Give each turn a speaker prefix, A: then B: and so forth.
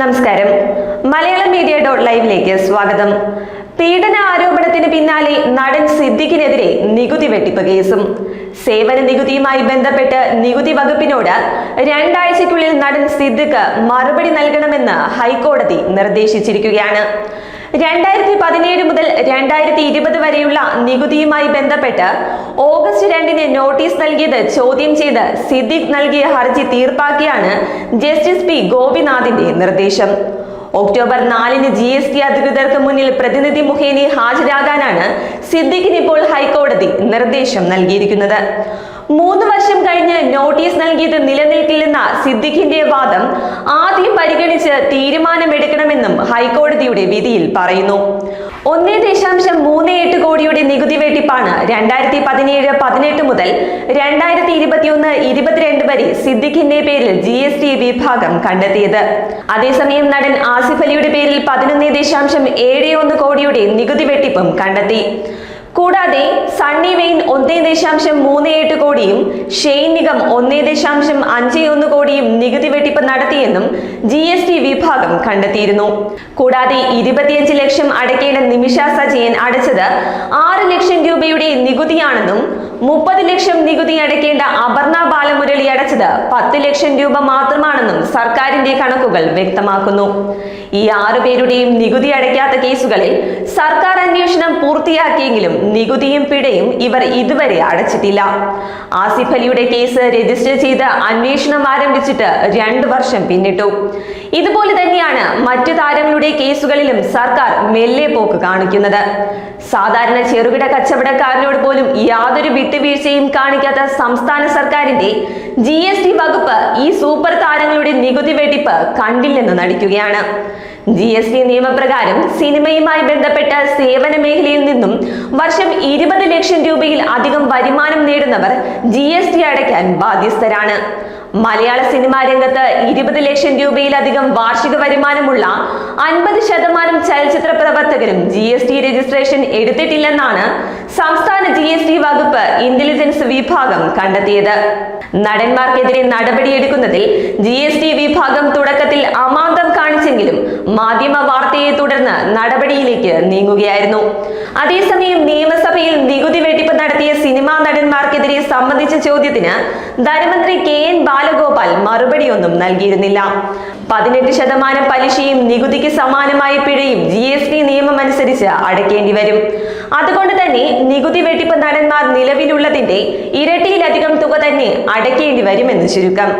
A: നമസ്കാരം. Malayalam media dot ലൈവിലേക്ക് സ്വാഗതം. പീഡന ആരോപണത്തിന് പിന്നാലെ നടൻ സിദ്ദിഖിനെതിരെ നികുതി വെട്ടിപ്പ് കേസും. സേവന നികുതിയുമായി ബന്ധപ്പെട്ട് നികുതി വകുപ്പിനോട് രണ്ടാഴ്ചയ്ക്കുള്ളിൽ നടൻ സിദ്ദിഖ് മറുപടി നൽകണമെന്ന് ഹൈക്കോടതി നിർദ്ദേശിച്ചിരിക്കുകയാണ്. രണ്ടായിരത്തി പതിനേഴ് മുതൽ രണ്ടായിരത്തി ഇരുപത് വരെയുള്ള നികുതിയുമായി ബന്ധപ്പെട്ട് ഓഗസ്റ്റ് രണ്ടിന് നോട്ടീസ് നൽകിയത് ചോദ്യം ചെയ്ത് സിദ്ദിഖ് നൽകിയ ഹർജി തീർപ്പാക്കിയാണ് ജസ്റ്റിസ് പി ഗോപിനാഥിന്റെ നിർദ്ദേശം. ഒക്ടോബർ നാലിന് ജി എസ് ടി അധികൃതർക്ക് മുന്നിൽ പ്രതിനിധി മുഖേന ഹാജരാകാനാണ് സിദ്ദിഖിന് ഇപ്പോൾ ഹൈക്കോടതി നിർദ്ദേശം നൽകിയിരിക്കുന്നത്. മൂന്ന് വർഷം കഴിഞ്ഞ് നോട്ടീസ് നൽകിയത് നിലനിൽക്കില്ലെന്ന സിദ്ദിഖിന്റെ വാദം ആദ്യം പരിഗണിച്ച് തീരുമാനമെടുക്കണമെന്നും ഹൈക്കോടതിയുടെ വിധിയിൽ പറയുന്നു. ഒന്നേ ദശാംശം മൂന്ന് എട്ട് കോടിയുടെ നികുതി വെട്ടിപ്പാണ് രണ്ടായിരത്തി പതിനേഴ് പതിനെട്ട് മുതൽ രണ്ടായിരത്തി ഇരുപത്തിയൊന്ന് ഇരുപത്തിരണ്ട് വരെ സിദ്ദിഖിന്റെ പേരിൽ ജി എസ് ടി വിഭാഗം കണ്ടെത്തിയത്. അതേസമയം നടൻ ആസിഫ് അലിയുടെ പേരിൽ പതിനൊന്ന് ദശാംശം ഏഴ് ഒന്ന് കോടിയുടെ നികുതി വെട്ടിപ്പും കണ്ടെത്തി. കൂടാതെ സണ്ണി വെയിൻ ഒന്നേ ദശാംശം മൂന്ന് എട്ട് കോടിയും ഷെയ്ൻ നിഗം ഒന്നേ ദശാംശം അഞ്ച് ഒന്ന് കോടിയും നികുതി വെട്ടിപ്പ് നടത്തിയെന്നും ജി എസ് ടി വിഭാഗം കണ്ടെത്തിയിരുന്നു. കൂടാതെ ഇരുപത്തിയഞ്ച് ലക്ഷം അടയ്ക്കേണ്ട നിമിഷ സജയൻ അടച്ചത് ആറ് ലക്ഷം രൂപയുടെ നികുതിയാണെന്നും മുപ്പത് ലക്ഷം നികുതി അടയ്ക്കേണ്ട അപർണ ബാലമുരളി അടച്ചത് പത്ത് ലക്ഷം രൂപ മാത്രമാണെന്നും സർക്കാരിന്റെ കണക്കുകൾ വ്യക്തമാക്കുന്നു. ഈ ആറു പേരുടെയും നികുതി അടയ്ക്കാത്ത കേസുകളിൽ സർക്കാർ അന്വേഷണം പൂർത്തിയാക്കിയെങ്കിലും നികുതിയും പിടയും ഇവർ ഇതുവരെ അടച്ചിട്ടില്ല. ആസിഫ് അലിയുടെ കേസ് രജിസ്റ്റർ ചെയ്ത് അന്വേഷണം ആരംഭിച്ചിട്ട് രണ്ടു വർഷം പിന്നിട്ടു. ഇതുപോലെ തന്നെയാണ് മറ്റു താരങ്ങളുടെ കേസുകളിലും സർക്കാർ മെല്ലെ പോക്ക് കാണിക്കുന്നത്. സാധാരണ ചെറുകിട കച്ചവടക്കാരനോട് പോലും യാതൊരു വിട്ടുവീഴ്ചയും കാണിക്കാത്ത സംസ്ഥാന സർക്കാരിന്റെ ജി വകുപ്പ് ഈ സൂപ്പർ താരങ്ങളുടെ നികുതി വെടിപ്പ് കണ്ടില്ലെന്ന് നടിക്കുകയാണ്. ജി എസ് ടി നിയമപ്രകാരം സിനിമയുമായി ബന്ധപ്പെട്ട സേവന മേഖലയിൽ നിന്നും വർഷം ഇരുപത് ലക്ഷം രൂപയിൽ അധികം വരുമാനം നേടുന്നവർ ജി എസ് ടി അടയ്ക്കാൻ ബാധ്യസ്ഥരാണ്. മലയാള സിനിമാ രംഗത്ത് ഇരുപത് ലക്ഷം രൂപയിലധികം വാർഷിക വരുമാനമുള്ള അൻപത് ശതമാനം ചലച്ചിത്ര പ്രവർത്തകരും ജി എസ് ടി രജിസ്ട്രേഷൻ എടുത്തിട്ടില്ലെന്നാണ് സംസ്ഥാന ജി എസ് ടി വകുപ്പ് ഇന്റലിജൻസ് വിഭാഗം കണ്ടെത്തിയത്. നടന്മാർക്കെതിരെ നടപടിയെടുക്കുന്നതിൽ ജി എസ് ടി വിഭാഗം തുടക്കത്തിൽ അമാന്തം കാണിച്ചെങ്കിലും മാധ്യമ വാർത്തയെ തുടർന്ന് നടപടിയിലേക്ക് നീങ്ങുകയായിരുന്നു. അതേസമയം നിയമസഭയിൽ നികുതി വെട്ടിപ്പ് നടത്തിയ സിനിമാ നടന്മാർക്കെതിരെ സംബന്ധിച്ച ചോദ്യത്തിന് ധനമന്ത്രി കെ എൻ ബാലഗോപാൽ മറുപടിയൊന്നും നൽകിയിരുന്നില്ല. പതിനെട്ട് ശതമാനം പലിശയും നികുതിക്ക് സമാനമായ പിഴയും ജി എസ് ടി നിയമം അനുസരിച്ച് അടയ്ക്കേണ്ടി വരും. അതുകൊണ്ട് തന്നെ നികുതി വെട്ടിപ്പ് നടന്മാർ നിലവിലുള്ളതിന്റെ ഇരട്ടിയിലധികം തുക തന്നെ അടയ്ക്കേണ്ടി വരുമെന്ന് ചുരുക്കം.